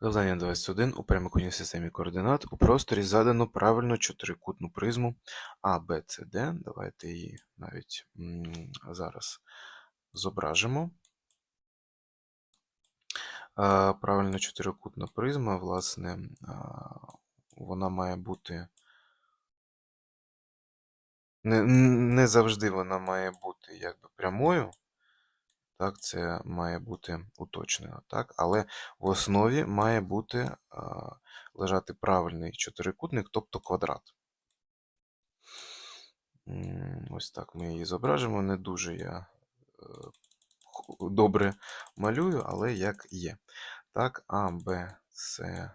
Завдання 21. У прямокутній системі координат у просторі задано правильно чотирикутну призму А, Б, С, Д. Давайте її навіть зараз зображимо. Правильно чотирикутна призма, власне, вона має бути. Не, не завжди вона має бути якби прямою. Так, це має бути уточнено, так? Але в основі має бути а, лежати правильний чотирикутник, тобто квадрат. Ось так ми її зображимо. Не дуже я е, добре малюю, але як є. Так, А, Б, С,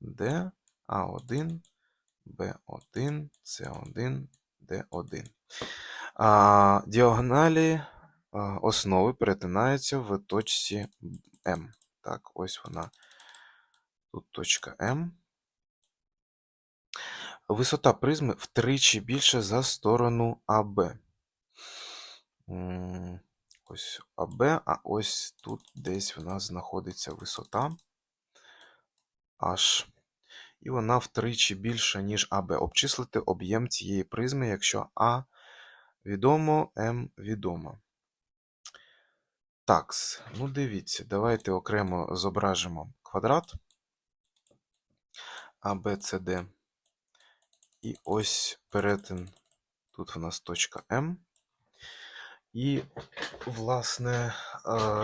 Д, А1, Б1, С1, Д1. А, діагоналі основи перетинаються в точці М. Так, ось вона. Тут точка М. Висота призми втричі більше за сторону АБ. Ось АБ, а ось тут десь в нас знаходиться висота H. І вона втричі більша, ніж АБ. Обчислити об'єм цієї призми, якщо А відомо, М відомо. Такс, ну дивіться, давайте окремо зображимо квадрат Д. І ось перетин. Тут в нас точка М. І, власне,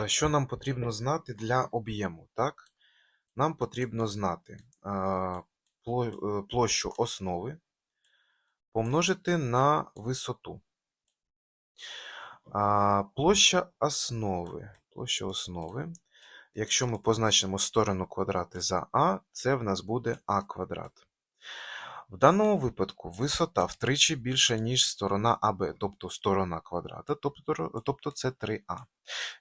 що нам потрібно знати для об'єму? Так? Нам потрібно знати е, площу основи помножити на висоту. А, Площа основи. Площа основи. Якщо ми позначимо сторону квадрати за А, це в нас буде А квадрат. В даному випадку висота втричі більша, ніж сторона АБ, тобто сторона квадрата, тобто, тобто це 3А.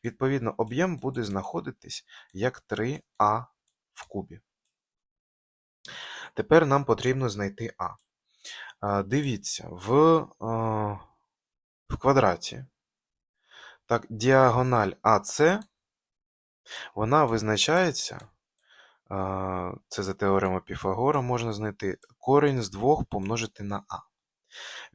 Відповідно, об'єм буде знаходитись як 3А в кубі. Тепер нам потрібно знайти А. А, Дивіться, в, е, в квадраті так, діагональ АС, вона визначається, це за теоремою Піфагора можна знайти корінь з 2 помножити на А.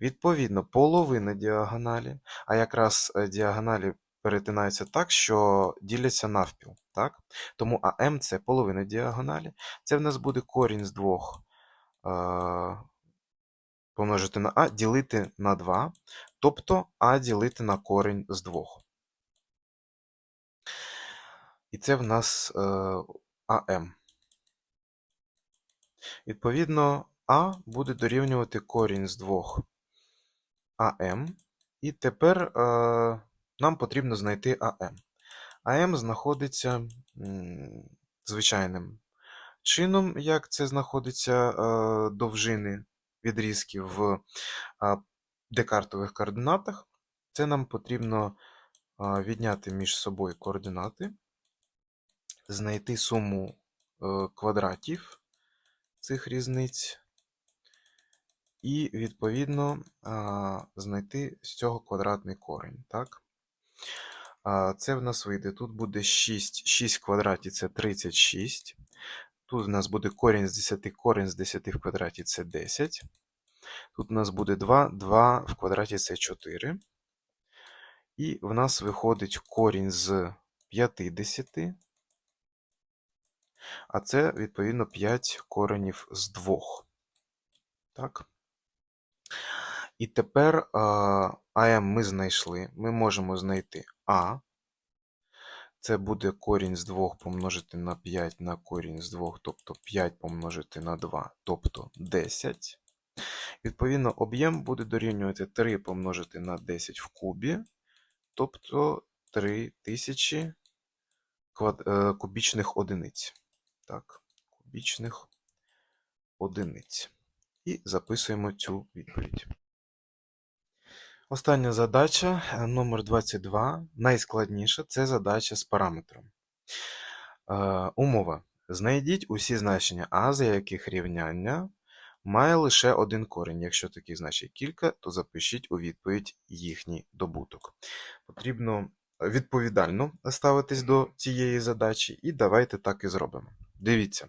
Відповідно, половина діагоналі, а якраз е, діагоналі перетинаються так, що діляться навпіл. Так? Тому АМ це половина діагоналі. Це в нас буде корінь з 2 помножити на А, ділити на 2, тобто А ділити на корінь з 2. І це в нас е, АМ. Відповідно, А буде дорівнювати корінь з 2 АМ. І тепер е, нам потрібно знайти АМ. АМ знаходиться звичайним чином, як це знаходиться е, довжини відрізків в декартових координатах. Це нам потрібно відняти між собою координати, знайти суму е, квадратів цих різниць, і, відповідно, знайти з цього квадратний корінь. Так? Це в нас вийде. Тут буде 6, 6 в квадраті це 36. Тут у нас буде корінь з 10, корінь з 10 в квадраті це 10. Тут у нас буде 2, 2 в квадраті це 4. І в нас виходить корінь з 50. А це, відповідно, 5 коренів з 2. Так? І тепер АМ ми знайшли. Ми можемо знайти А. Це буде корінь з 2 помножити на 5 на корінь з 2, тобто 5 помножити на 2, тобто 10. Відповідно, об'єм буде дорівнювати 3 помножити на 10 в кубі, тобто 3000 квад... е, кубічних одиниць. Так, кубічних одиниць. І записуємо цю відповідь. Остання задача, е, номер 22, найскладніша це задача з параметром. Е, умова. Знайдіть усі значення А, за яких рівняння має лише один корінь. Якщо таких значень кілька, то запишіть у відповідь їхній добуток. Потрібно відповідально ставитись до цієї задачі, і давайте так і зробимо. Дивіться.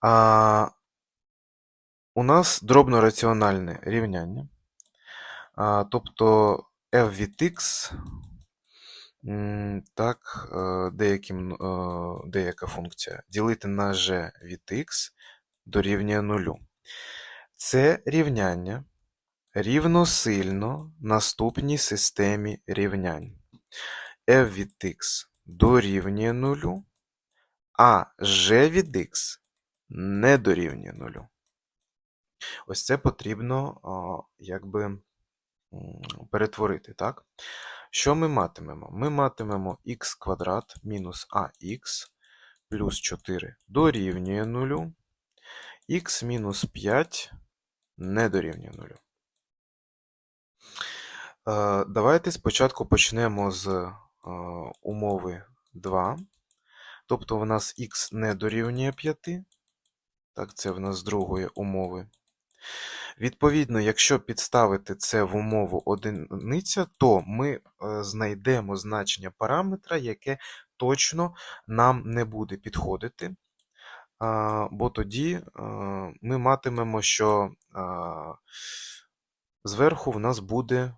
А, у нас дробно-раціональне рівняння. Тобто f від x, так, е, деяким, е, деяка функція ділити на g від x дорівнює нулю. Це рівняння рівносильно наступній системі рівнянь. f від x дорівнює нулю, а g від x не дорівнює нулю. Ось це потрібно якби перетворити, так? Що ми матимемо? Ми матимемо х квадрат мінус ax плюс 4 дорівнює нулю, х мінус 5 не дорівнює нулю. Е, Давайте спочатку почнемо з е, умови 2. Тобто в нас х не дорівнює 5. Так, це в нас з другої умови. Відповідно, якщо підставити це в умову одиниця, то ми е, знайдемо значення параметра, яке точно нам не буде підходити. Бо тоді е, ми матимемо, що а, зверху в нас буде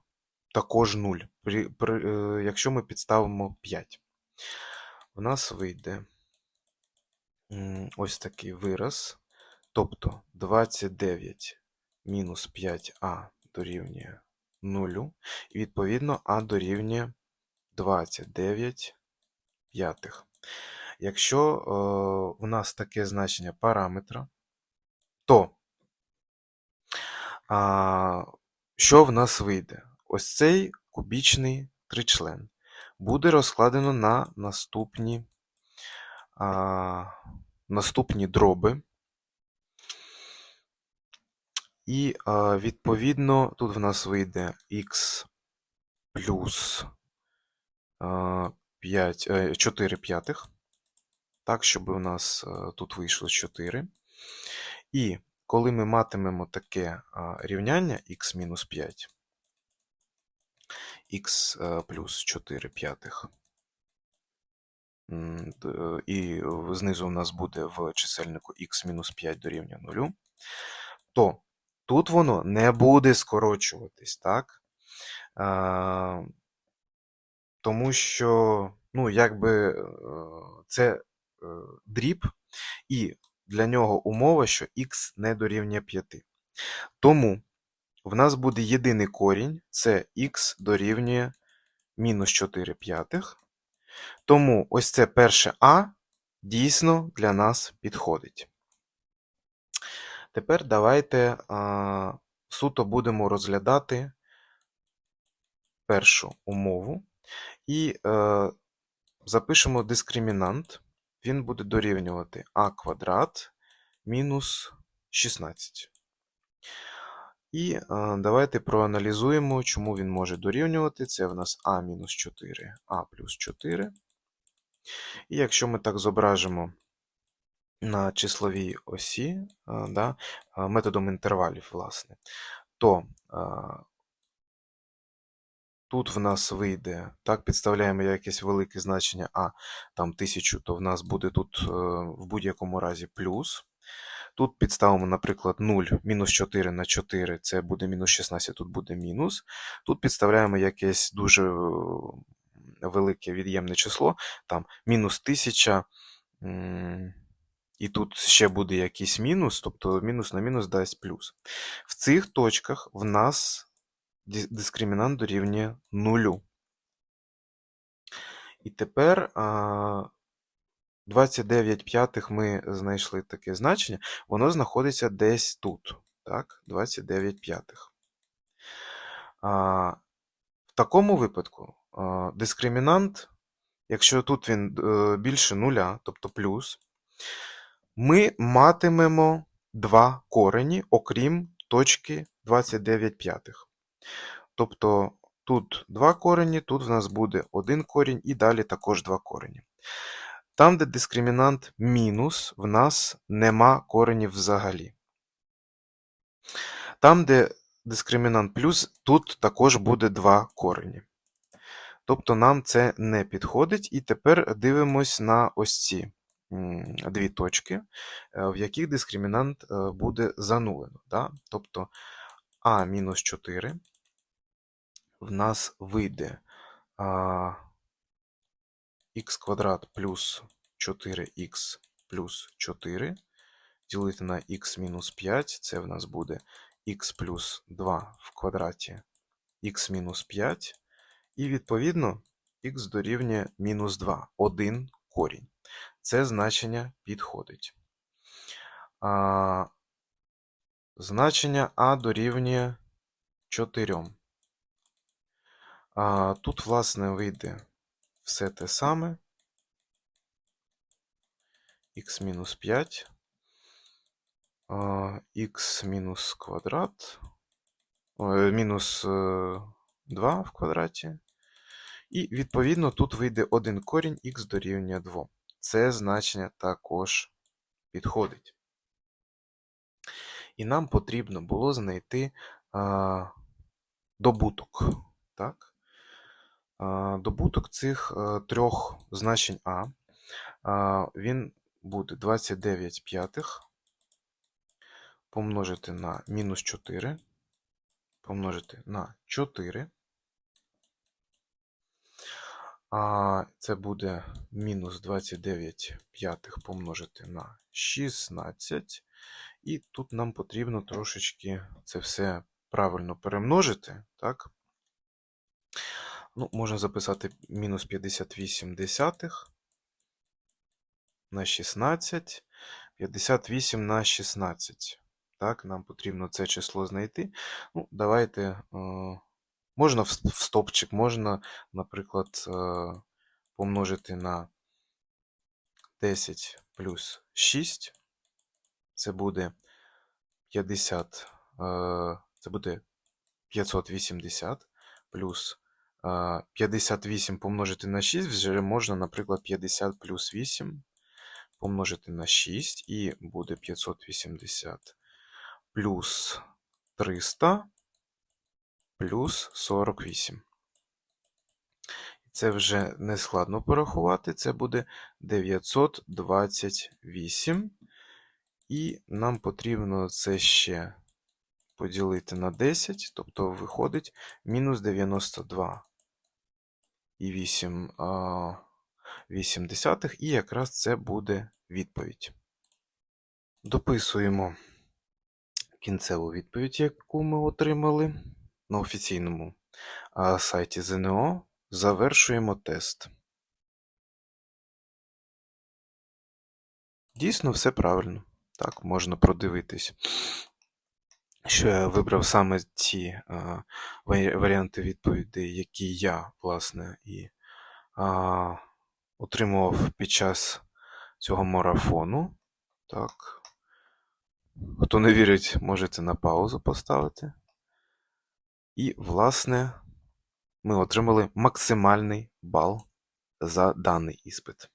також 0, при, при, е, якщо ми підставимо 5. В нас вийде ось такий вираз. Тобто 29 мінус 5а дорівнює 0, і відповідно а дорівнює 29 п'ятих. Якщо е, у нас таке значення параметра, то а, що в нас вийде? Ось цей кубічний тричлен буде розкладено на наступні, а, наступні дроби. І відповідно тут в нас вийде х плюс а, 5, е, 4 п'ятих. Так, щоб у нас е, тут вийшло 4. І коли ми матимемо таке рівняння х мінус 5, х е, плюс 4 п'ятих, і знизу у нас буде в чисельнику х мінус 5 дорівнює 0, то тут воно не буде скорочуватись, так? А, тому що, ну, якби е, це е, дріб, і для нього умова, що х не дорівнює 5. Тому в нас буде єдиний корінь, це х дорівнює мінус 4 п'ятих. Тому ось це перше А дійсно для нас підходить. Тепер давайте а, суто будемо розглядати першу умову і е, запишемо дискримінант. Він буде дорівнювати а квадрат мінус 16. І е, давайте проаналізуємо, чому він може дорівнювати. Це в нас а мінус 4, а плюс 4. І якщо ми так зображимо на числовій осі, е, да, е, методом інтервалів, власне, то е, тут в нас вийде, так, підставляємо якесь велике значення А, там 1000, то в нас буде тут в будь-якому разі плюс. Тут підставимо, наприклад, 0, мінус 4 на 4, це буде мінус 16, тут буде мінус. Тут підставляємо якесь дуже велике від'ємне число, там мінус 1000, м, і тут ще буде якийсь мінус, тобто мінус на мінус дасть плюс. В цих точках в нас дискримінант дорівнює нулю. І тепер а, 29 п'ятих ми знайшли таке значення, воно знаходиться десь тут. Так, 29 п'ятих. В такому випадку дискримінант, якщо тут він е, більше нуля, тобто плюс, ми матимемо два корені, окрім точки 29 п'ятих. Тобто тут два корені, тут в нас буде один корінь і далі також два корені. Там, де дискримінант мінус, в нас нема коренів взагалі. Там, де дискримінант плюс, тут також буде два корені. Тобто нам це не підходить. І тепер дивимось на ось ці дві точки, е, в яких дискримінант е, буде занулено. Да? Тобто а мінус 4 в нас вийде х квадрат плюс 4х плюс 4 ділити на х мінус 5, це в нас буде х плюс 2 в квадраті х мінус 5, і відповідно х дорівнює мінус 2, 1 корінь. Це значення підходить. А, значення а дорівнює 4. А, тут, власне, вийде все те саме. х мінус 5, х мінус квадрат, е, мінус 2 в квадраті. І, відповідно, тут вийде один корінь х дорівнює 2. Це значення також підходить. І нам потрібно було знайти а, добуток. Так? А, добуток цих а, трьох значень А. А, він буде 29 п'ятих помножити на мінус 4, помножити на 4. А це буде мінус 29 п'ятих помножити на 16. І тут нам потрібно трошечки це все правильно перемножити. так? Ну, Можна записати мінус 58 десятих на 16, 58 на 16. Так, нам потрібно це число знайти. Ну, Давайте. Е Можна в стопчик, можна, наприклад, е, помножити на 10 плюс 6. Це буде 50, е, це буде 580 плюс 58 е, помножити на 6, вже можна, наприклад, 50 плюс 8 помножити на 6, і буде 580 плюс 300 плюс 48. Це вже не складно порахувати, це буде 928. І нам потрібно це ще поділити на 10, тобто виходить мінус 92 і 8, 8 десятих, і якраз це буде відповідь. Дописуємо кінцеву відповідь, яку ми отримали на офіційному сайті ЗНО завершуємо тест. Дійсно, все правильно. Так, можна продивитись, що я вибрав саме ті а, варіанти відповідей, які я, власне, і а, отримував під час цього марафону. Так. Хто не вірить, можете на паузу поставити. І, власне, ми отримали максимальний бал за даний іспит.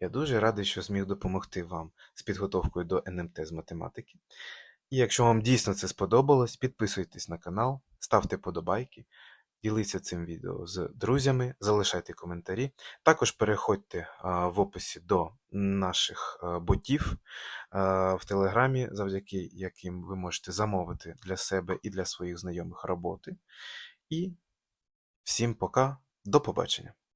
Я дуже радий, що зміг допомогти вам з підготовкою до НМТ з математики. І якщо вам дійсно це сподобалось, підписуйтесь на канал, ставте подобайки. Діліться цим відео з друзями, залишайте коментарі. Також переходьте в описі до наших ботів в Телеграмі, завдяки яким ви можете замовити для себе і для своїх знайомих роботи. І всім пока, до побачення!